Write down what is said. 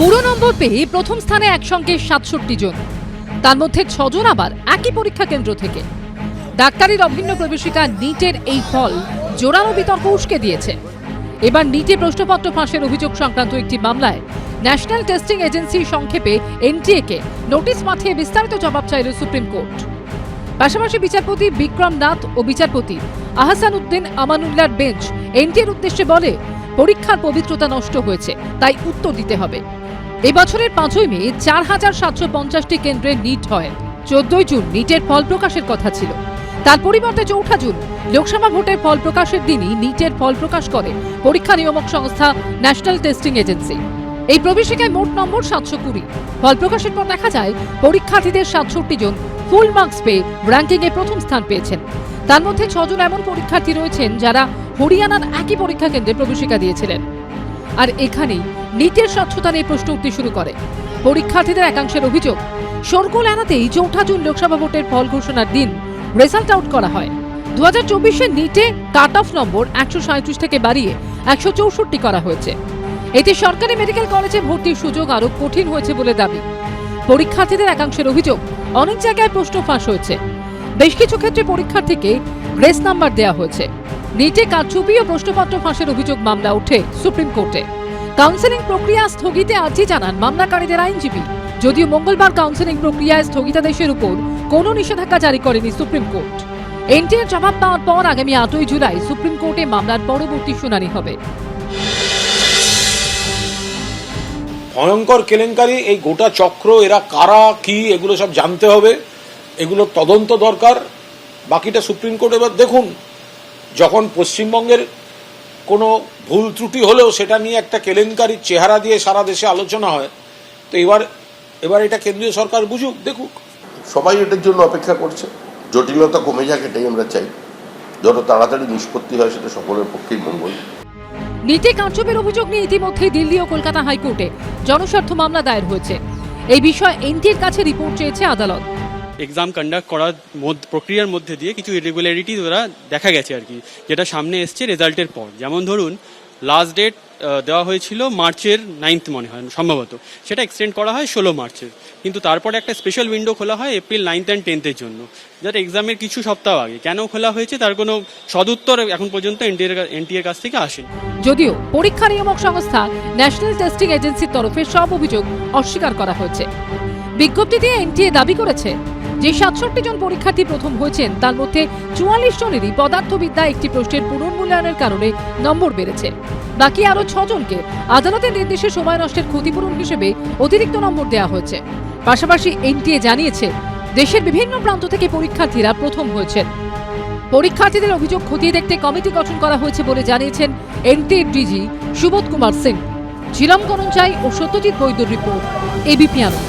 পুরো নম্বর পেয়ে প্রথম স্থানে একসঙ্গে সাতষট্টি জন। তার মধ্যে ছজন আবার একই পরীক্ষা কেন্দ্র থেকে। ডাক্তারির অভিন্ন প্রবেশিকা নিটের এই ফল জোরালো বিতর্ক উস্কে দিয়েছে। এবার নিটে প্রশ্নপত্র ফাঁসের অভিযোগ সংক্রান্ত একটি মামলায় ন্যাশনাল টেস্টিং এজেন্সি সংক্ষেপে এনটিএ কে নোটিশ পাঠিয়ে বিস্তারিত জবাব চাইল সুপ্রিম কোর্ট। পাশাপাশি বিচারপতি বিক্রম নাথ ও বিচারপতি আহসান উদ্দিন আমানুল্লাহর বেঞ্চ এনটিএর উদ্দেশ্যে বলে পরীক্ষার পবিত্রতা নষ্ট হয়েছে, তাই উত্তর দিতে হবে। এবছরের পাঁচই মে চার হাজার সাতশো পঞ্চাশটি কেন্দ্রে নিট হয়। চোদ্দই জুন নিটের ফল প্রকাশের কথা ছিল। তার পরিবর্তে চৌঠা জুন লোকসভা ভোটের ফল প্রকাশের দিনই নিটের ফল প্রকাশ করে পরীক্ষা নিয়ামক সংস্থা ন্যাশনাল টেস্টিং এজেন্সি। এই প্রবেশিকায় মোট নম্বর সাতশো কুড়ি। ফল প্রকাশের পর দেখা যায়, পরীক্ষার্থীদের সাতষট্টি জন ফুল মার্কস পেয়ে র্যাঙ্কিংয়ে প্রথম স্থান পেয়েছেন। তার মধ্যে ছজন এমন পরীক্ষার্থী রয়েছেন যারা হরিয়ানার একই পরীক্ষা কেন্দ্রে প্রবেশিকা দিয়েছিলেন। আর এখানেই নিটের স্বচ্ছতা নিয়ে প্রশ্ন উঠতে শুরু করে। পরীক্ষার্থীদের একাংশের অভিযোগ, শোরগোল এড়াতেই চৌঠা জুন লোকসভা ভোটের ফল ঘোষণার দিন রেজাল্ট আউট করা হয়। দু হাজার চব্বিশে নিটে কাট অফ নম্বর একশো সাঁত্রিশ থেকে বাড়িয়ে একশো চৌষট্টি করা হয়েছে। এতে সরকারি মেডিকেল কলেজে ভর্তির সুযোগ আরও কঠিন হয়েছে বলে দাবি। পরীক্ষার্থীদের একাংশের অভিযোগ, অনেক জায়গায় প্রশ্ন ফাঁস হয়েছে। বেশ কিছু ক্ষেত্রে পরীক্ষার্থীকে গ্রেস নাম্বার দেওয়া হয়েছে। নিটে কারচুপি ও প্রশ্নপত্র ফাঁসের অভিযোগ মামলা ওঠে সুপ্রিম কোর্টে। কাউন্সেলিং প্রক্রিয়া স্থগিতে আর্জি জানান মামলাকারীদের আইনজীবী। যদিও মঙ্গলবার কাউন্সেলিং প্রক্রিয়ায় স্থগিতাদেশের উপর কোনো নিষেধাজ্ঞা জারি করেনি সুপ্রিম কোর্ট। এনটিএর জবাব পাওয়ার পর আগামী আটই জুলাই সুপ্রিম কোর্টে মামলার পরবর্তী শুনানি হবে। ভয়ঙ্কর কেলেঙ্কারি, এই গোটা চক্র, এরা কারা, কি, এগুলো সব জানতে হবে। এগুলো তদন্ত দরকার। বাকিটা সুপ্রিম কোর্ট এবার দেখুন। যখন পশ্চিমবঙ্গের কোনো ভুল ত্রুটি হলেও সেটা নিয়ে একটা কেলেঙ্কারির চেহারা দিয়ে সারা দেশে আলোচনা হয় তো এবার এবার এটা কেন্দ্রীয় সরকার বুঝুক দেখুক। সবাই এটার জন্য অপেক্ষা করছে। জটিলতা কমে যাক এটাই আমরা চাই। যত তাড়াতাড়ি নিষ্পত্তি হয় সেটা সকলের পক্ষেই মঙ্গল। নীতি কারচুপির অভিযোগ নিয়ে ইতিমধ্যেই দিল্লি ও কলকাতা হাইকোর্টে জনস্বার্থ মামলা দায়ের হয়েছে। এই বিষয়ে এনটির কাছে রিপোর্ট চেয়েছে আদালত। এক্সাম কন্ডাক্ট করার প্রক্রিয়ার মধ্যে দিয়ে কিছু ইরেগুলারিটি ওরা দেখা গেছে আর কি, যেটা সামনে এসছে রেজাল্টের পর। যেমন ধরুন লাস্ট ডেট দেওয়া হয়েছিল মার্চের নাইন্থ মনে হয়, সম্ভবত। সেটা এক্সটেন্ড করা হয় ষোলো মার্চের। কিন্তু তারপরে একটা স্পেশাল উইন্ডো খোলা হয় এপ্রিল নাইন্থ অ্যান্ড টেন্থের জন্য। যেটা এক্সামের কিছু সপ্তাহ আগে। কেন খোলা হয়েছে? তার কোনো সদুত্তর এখন পর্যন্ত এনটিএর এনটিএর কাছ থেকে আসেনি। যদিও পরীক্ষা নিয়ামক সংস্থা ন্যাশনাল টেস্টিং এজেন্সির তরফে সব অভিযোগ অস্বীকার করা হয়েছে। বিজ্ঞপ্তিতে এনটিএ দাবি করেছে যে সাতষট্টি জন পরীক্ষার্থী প্রথম হয়েছেন, তার মধ্যে চুয়াল্লিশ জনেরই পদার্থবিদ্যা একটি প্রশ্নের পুনর্মূল্যায়নের কারণে নম্বর বেড়েছে। বাকি আরও ছজনকে আদালতের নির্দেশে সময় নষ্টের ক্ষতিপূরণ হিসেবে অতিরিক্ত নম্বর দেওয়া হয়েছে। পাশাপাশি এনটিএ জানিয়েছে, দেশের বিভিন্ন প্রান্ত থেকে পরীক্ষার্থীরা প্রথম হয়েছেন। পরীক্ষার্থীদের অভিযোগ খতিয়ে দেখতে কমিটি গঠন করা হয়েছে বলে জানিয়েছেন এনটিএ ডিজি সুবোধ কুমার সিং। ঝিলম করঞ্চাই ও সত্যজিৎ বৈদ্যর রিপোর্ট এবিপি আনন্দ।